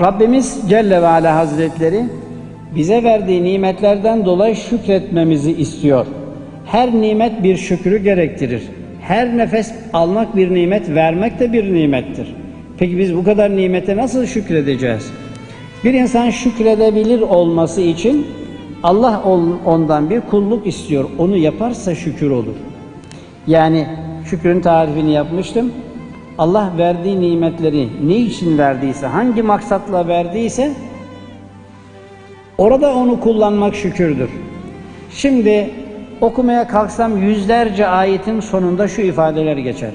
Rabbimiz Celle ve Ala Hazretleri bize verdiği nimetlerden dolayı şükretmemizi istiyor. Her nimet bir şükrü gerektirir. Her nefes almak bir nimet, vermek de bir nimettir. Peki biz bu kadar nimete nasıl şükredeceğiz? Bir insan şükredebilir olması için Allah on- ondan bir kulluk istiyor. Onu yaparsa şükür olur. Yani şükrün tarifini yapmıştım. Allah verdiği nimetleri ne için verdiyse, hangi maksatla verdiyse orada onu kullanmak şükürdür. Şimdi okumaya kalksam yüzlerce ayetin sonunda şu ifadeler geçer.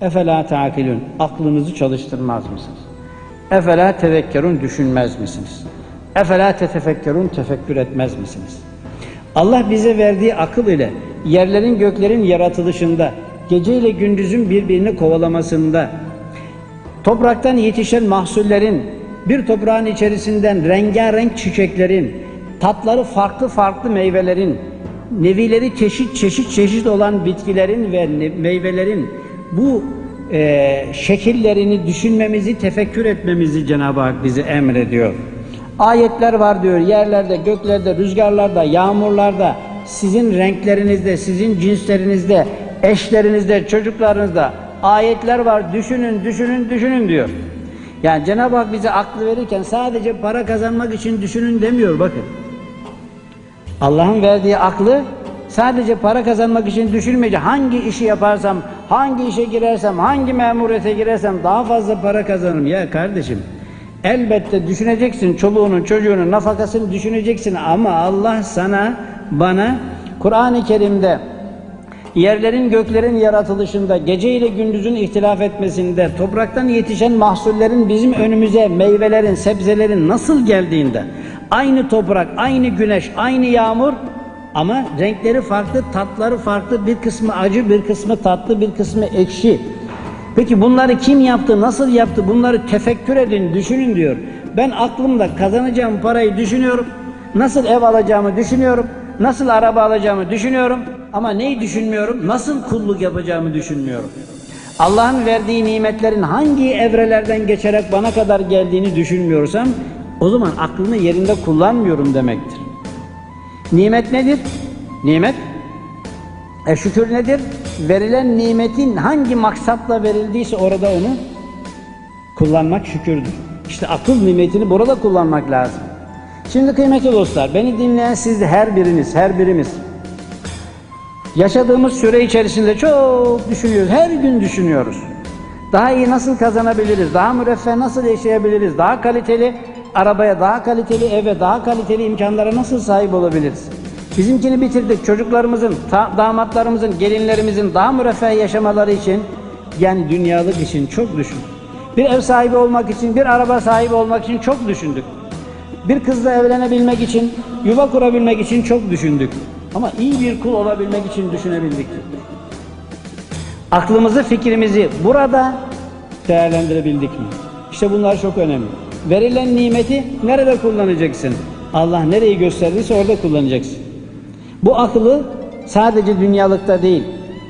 Efela takilün, aklınızı çalıştırmaz mısınız? Efela tevekkerun, düşünmez misiniz? Efela tetefekkerun, tefekkür etmez misiniz? Allah bize verdiği akıl ile yerlerin göklerin yaratılışında, gece ile gündüzün birbirini kovalamasında, topraktan yetişen mahsullerin, bir toprağın içerisinden rengarenk çiçeklerin, tatları farklı farklı meyvelerin, nevileri çeşit çeşit çeşit olan bitkilerin ve meyvelerin bu e, şekillerini düşünmemizi, tefekkür etmemizi Cenab-ı Hak bize emrediyor. Ayetler var diyor yerlerde, göklerde, rüzgarlarda, yağmurlarda, sizin renklerinizde, sizin cinslerinizde, eşlerinizde, çocuklarınızda ayetler var. Düşünün, düşünün, düşünün diyor. Yani Cenab-ı Hak bize aklı verirken sadece para kazanmak için düşünün demiyor bakın. Allah'ın verdiği aklı sadece para kazanmak için düşünmeyecek. Hangi işi yaparsam, hangi işe girersem, hangi memuriyete girersem daha fazla para kazanırım. Ya kardeşim elbette düşüneceksin çoluğunun çocuğunun nafakasını düşüneceksin ama Allah sana bana Kur'an-ı Kerim'de yerlerin göklerin yaratılışında, gece ile gündüzün ihtilaf etmesinde, topraktan yetişen mahsullerin bizim önümüze, meyvelerin, sebzelerin nasıl geldiğinde, aynı toprak, aynı güneş, aynı yağmur ama renkleri farklı, tatları farklı, bir kısmı acı, bir kısmı tatlı, bir kısmı ekşi. Peki bunları kim yaptı, nasıl yaptı? Bunları tefekkür edin, düşünün diyor. Ben aklımda kazanacağım parayı düşünüyorum. Nasıl ev alacağımı düşünüyorum. Nasıl araba alacağımı düşünüyorum. Ama neyi düşünmüyorum? Nasıl kulluk yapacağımı düşünmüyorum. Allah'ın verdiği nimetlerin hangi evrelerden geçerek bana kadar geldiğini düşünmüyorsam o zaman aklımı yerinde kullanmıyorum demektir. Nimet nedir? Nimet e şükür nedir? Verilen nimetin hangi maksatla verildiyse orada onu kullanmak şükürdür. İşte akıl nimetini burada kullanmak lazım. Şimdi kıymetli dostlar, beni dinleyen siz her biriniz, her birimiz yaşadığımız süre içerisinde çok düşünüyoruz. Her gün düşünüyoruz. Daha iyi nasıl kazanabiliriz? Daha müreffeh nasıl yaşayabiliriz? Daha kaliteli arabaya, daha kaliteli eve, daha kaliteli imkanlara nasıl sahip olabiliriz? Bizimkini bitirdik. Çocuklarımızın, damatlarımızın, gelinlerimizin daha müreffeh yaşamaları için yani dünyalık için çok düşündük. Bir ev sahibi olmak için, bir araba sahibi olmak için çok düşündük. Bir kızla evlenebilmek için, yuva kurabilmek için çok düşündük. Ama iyi bir kul olabilmek için düşünebildik. Aklımızı, fikrimizi burada değerlendirebildik mi? İşte bunlar çok önemli. Verilen nimeti nerede kullanacaksın? Allah nereyi gösterdiyse orada kullanacaksın. Bu akıllı sadece dünyalıkta değil,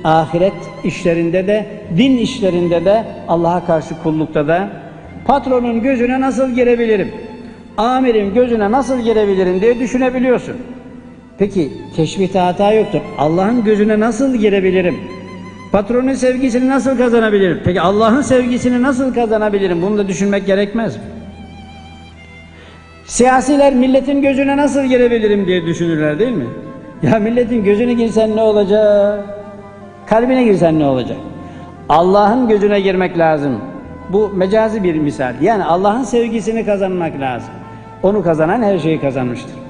ahiret işlerinde de, din işlerinde de, Allah'a karşı kullukta da, patronun gözüne nasıl girebilirim? Amirin gözüne nasıl girebilirim diye düşünebiliyorsun. Peki teşbihte hata yoktur. Allah'ın gözüne nasıl girebilirim? Patronun sevgisini nasıl kazanabilirim? Peki Allah'ın sevgisini nasıl kazanabilirim? Bunu da düşünmek gerekmez mi? Siyasiler milletin gözüne nasıl girebilirim diye düşünürler değil mi? Ya milletin gözüne girsen ne olacak? Kalbine girsen ne olacak? Allah'ın gözüne girmek lazım. Bu mecazi bir misal. Yani Allah'ın sevgisini kazanmak lazım. Onu kazanan her şeyi kazanmıştır.